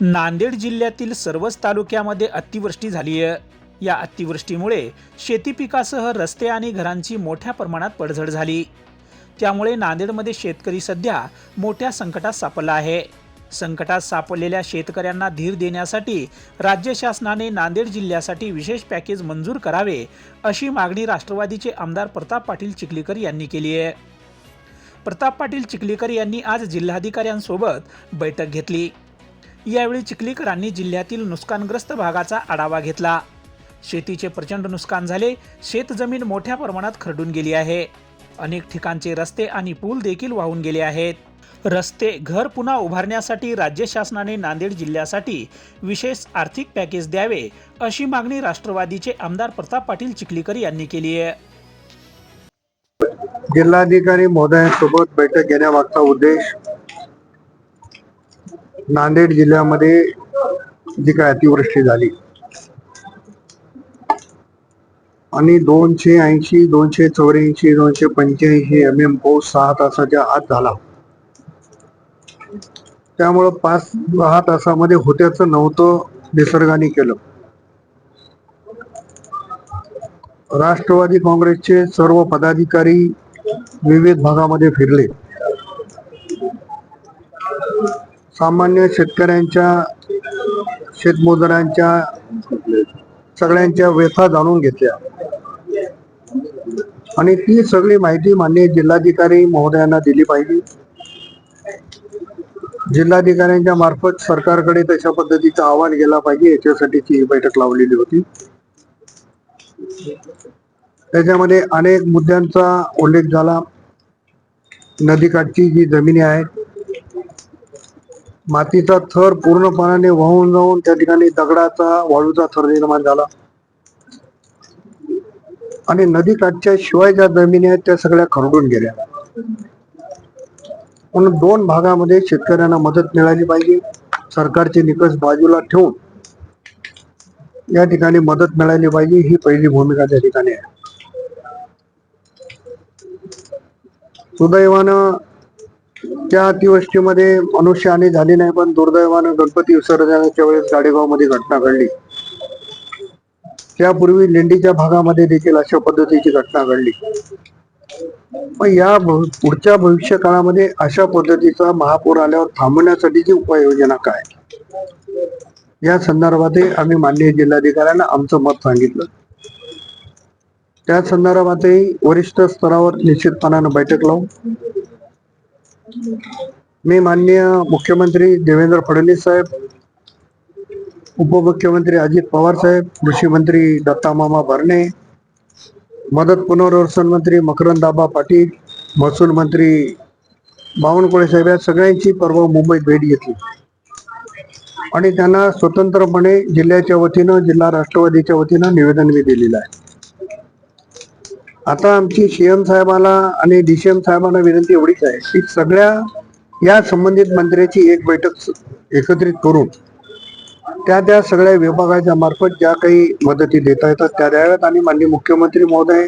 नांदेड जिल्ह्यातील सर्वच तालुक्यामध्ये अतिवृष्टी झाली आहे या अतिवृष्टीमुळे शेती पिकासह रस्ते आणि घरांची मोठ्या प्रमाणात पडझड झाली. त्यामुळे नांदेडमध्ये शेतकरी सध्या मोठ्या संकटात सापडला आहे. संकटात सापडलेल्या शेतकऱ्यांना धीर देण्यासाठी राज्य शासनाने नांदेड जिल्ह्यासाठी विशेष पॅकेज मंजूर करावे अशी मागणी राष्ट्रवादीचे आमदार प्रताप पाटील चिखलीकर यांनी केली आहे. प्रताप पाटील चिखलीकर यांनी आज जिल्हाधिकाऱ्यांसोबत बैठक घेतली. यावेळी चिखलीकरांनी जिल्ह्यातील नुकसानग्रस्त भागाचा आढावा घेतला. शेतीचे प्रचंड नुकसान झाले शेतजमीन मोठ्या प्रमाणात खरडून गेली आहे. अनेक ठिकाणचे रस्ते आणि पूल देखील वाहून गेले आहेत. रस्ते घर पुन्हा उभारण्यासाठी राज्य शासनाने नांदेड जिल्ह्यासाठी विशेष आर्थिक पॅकेज द्यावे अशी मागणी राष्ट्रवादीचे आमदार प्रताप पाटील चिखलीकर यांनी केली आहे. जिल्हाधिकारी महोदयांसोबत बैठक घेण्यामागचा उद्देश नांदेड जिल्ह्यामध्ये जी काय अतिवृष्टी झाली. आणि दोनशे ऐंशी दोनशे चौऱ्याऐंशी दोनशे पंच्याऐंशी एम एम पाऊस सहा तासाच्या आत झाला. त्यामुळं पाच दहा तासामध्ये होत्याचं नव्हतं निसर्गाने केलं. राष्ट्रवादी काँग्रेसचे सर्व पदाधिकारी विविध भागामध्ये फिरले. सामान्य शेतकऱ्यांच्या शेतमजुरांच्या सगळ्यांच्या व्यथा जाणून घेतल्या. आणि ती सगळी माहिती मान्य जिल्हाधिकारी महोदयांना दिली पाहिजे जिल्हाधिकाऱ्यांच्या मार्फत सरकारकडे तशा पद्धतीचा अहवाल गेला पाहिजे याच्यासाठीची ही बैठक लावलेली होती. त्याच्यामध्ये अनेक मुद्द्यांचा उल्लेख झाला. नदीकाठची जी जमिनी आहेत मातीचा थर पूर्णपणाने वाहून जाऊन त्या ठिकाणी दगडाचा वाळूचा थर निर्माण झाला. आणि नदीकाठच्या शिवाय ज्या जमिनी आहेत त्या सगळ्या खरडून गेल्या. म्हणून दोन भागामध्ये शेतकऱ्यांना मदत मिळाली पाहिजे. सरकारचे निकष बाजूला ठेवून या ठिकाणी मदत मिळाली पाहिजे ही पहिली भूमिका त्या ठिकाणी आहे. सुदैवानं त्या अतिवृष्टीमध्ये मनुष्यहानी झाली नाही पण दुर्दैवानं गणपती विसर्जनाच्या वेळेस गाडेगावमध्ये घटना घडली. त्यापूर्वी लेंडीच्या भागामध्ये देखील अशा पद्धतीची घटना घडली. मग या पुढच्या भविष्य काळामध्ये अशा पद्धतीचा महापूर आल्यावर थांबवण्यासाठीची उपाययोजना काय? या संदर्भातही आम्ही माननीय जिल्हाधिकाऱ्यांना आमचं मत सांगितलं. त्या संदर्भातही वरिष्ठ स्तरावर निश्चितपणानं बैठक लावू मी माननीय मुख्यमंत्री देवेंद्र फडणवीस साहेब उपमुख्यमंत्री अजित पवार साहेब कृषी मंत्री दत्ता मामा भरणे मदत पुनर्वसन मंत्री मकरंदाबा पाटील महसूल मंत्री बावनकुळे साहेब या सगळ्यांची परवा मुंबईत भेट घेतली. आणि त्यांना स्वतंत्रपणे जिल्ह्याच्या वतीनं जिल्हा राष्ट्रवादीच्या वतीनं निवेदन मी दिलेलं आहे. आता आमची सीएम साहेबाला आणि डीसीएम साहेबांना विनंती एवढीच आहे की सगळ्या या संबंधित मंत्र्याची एक बैठक एकत्रित करून त्या त्या सगळ्या विभागाच्या मार्फत ज्या काही मदती देता येतात त्या द्याव्यात. आणि माननीय मुख्यमंत्री महोदय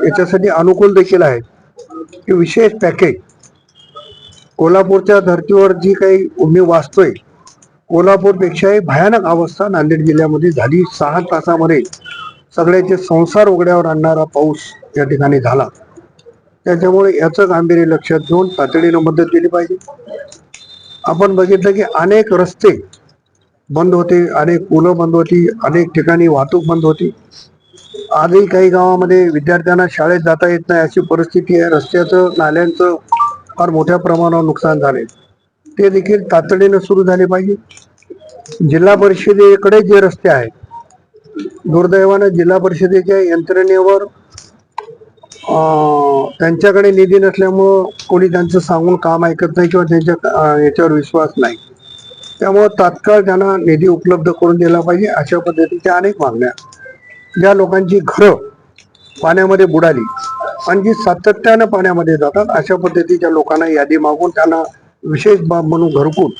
याच्यासाठी अनुकूल देखील आहेत. की विशेष पॅकेज कोल्हापूरच्या धर्तीवर जी काही मी वाचतोय कोल्हापूरपेक्षाही भयानक अवस्था नांदेड जिल्ह्यामध्ये झाली. सहा तासामध्ये सगळ्याचे संसार उघड्यावर आणणारा पाऊस या ठिकाणी झाला. त्याच्यामुळे याचं गांभीर्य लक्षात घेऊन तातडीनं मदत केली पाहिजे. आपण बघितलं की अनेक रस्ते बंद होते अनेक पुलं बंद होती अनेक ठिकाणी वाहतूक बंद होती. आजही काही गावामध्ये विद्यार्थ्यांना शाळेत जाता येत नाही अशी परिस्थिती आहे. रस्त्याचं नाल्यांचं फार मोठ्या प्रमाणावर नुकसान झाले ते देखील तातडीनं सुरू झाले पाहिजे. जिल्हा परिषदेकडे जे रस्ते आहेत दुर्दैवानं जिल्हा परिषदेच्या यंत्रणेवर त्यांच्याकडे निधी नसल्यामुळं कोणी त्यांचं सांगून काम ऐकत नाही किंवा त्यांच्या याच्यावर विश्वास नाही. त्यामुळं तात्काळ त्यांना निधी उपलब्ध करून दिला पाहिजे अशा पद्धतीच्या अनेक मागण्या. ज्या लोकांची घरं पाण्यामध्ये बुडाली आणि जी सातत्यानं पाण्यामध्ये जातात अशा पद्धतीच्या लोकांना यादी मागून त्यांना विशेष बाब म्हणून घरकुल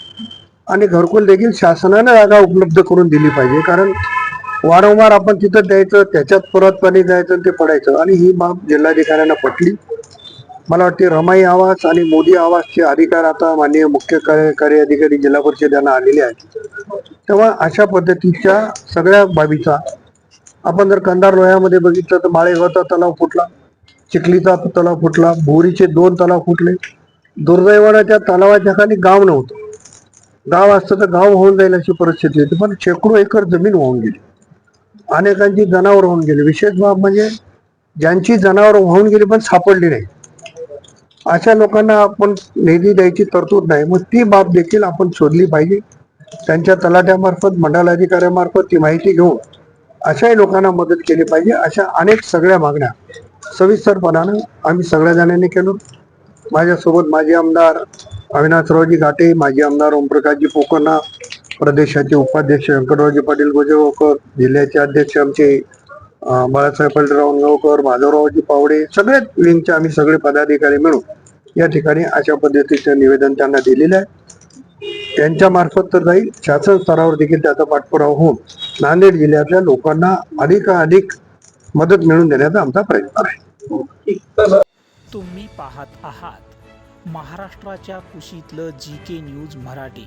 आणि घरकुल देखील शासनानं जागा उपलब्ध करून दिली पाहिजे. कारण वारंवार आपण तिथं द्यायचं त्याच्यात परत पाणी द्यायचं आणि ते पडायचं. आणि ही बाब जिल्हाधिकाऱ्यांना पटली. मला वाटते रमाई आवास आणि मोदी आवासचे अधिकार आता माननीय मुख्य कार्यकारी अधिकारी जिल्हा परिषद यांना आलेले आहेत. तेव्हा अशा पद्धतीच्या सगळ्या बाबीचा आपण जर कंधार लोह्यामध्ये बघितलं तर माळेगावचा तलाव फुटला चिखलीचा तलाव फुटला बोरीचे दोन तलाव फुटले. दुर्दैवानं त्या तलावाच्या खाली गाव नव्हतं. गाव असतं तर गाव होऊन जाईल अशी परिस्थिती होती पण शेकडो एकर जमीन वाहून गेली. अनेकांची जनावर होऊन गेली. विशेष बाब म्हणजे ज्यांची जनावर होऊन गेली पण सापडली नाही. अशा लोकांना आपण निधी द्यायची तरतूद नाही. मग ती बाब देखील आपण शोधली पाहिजे. त्यांच्या तलाट्यामार्फत मंडलाधिकाऱ्यामार्फत ती माहिती घेऊन अशाही लोकांना मदत केली पाहिजे. अशा अनेक सगळ्या मागण्या सविस्तरपणानं आम्ही सगळ्या जणांनी केलो. माझ्यासोबत माजी आमदार अविनाशरावजी घाटे माजी आमदार ओमप्रकाशजी पोकर्णा प्रदेशाचे उपाध्यक्ष व्यंकटरावजी पाटील गोजेगावकर जिल्ह्याचे अध्यक्ष आमचे बाळासाहेब पाटीलराव गावकर माधवरावजी पावडे सगळेच विंगचे आम्ही सगळे पदाधिकारी मिळून या ठिकाणी अशा पद्धतीचं निवेदन त्यांना दिलेलं आहे. त्यांच्या मार्फत तर जाईल. शासन स्तरावर देखील त्याचा पाठपुरावा होऊन नांदेड जिल्ह्यातल्या लोकांना अधिकाधिक मदत मिळवून देण्याचा आमचा प्रयत्न आहे. तुम्ही पाहत आहात महाराष्ट्राच्या कुशीतलं जी के न्यूज मराठी.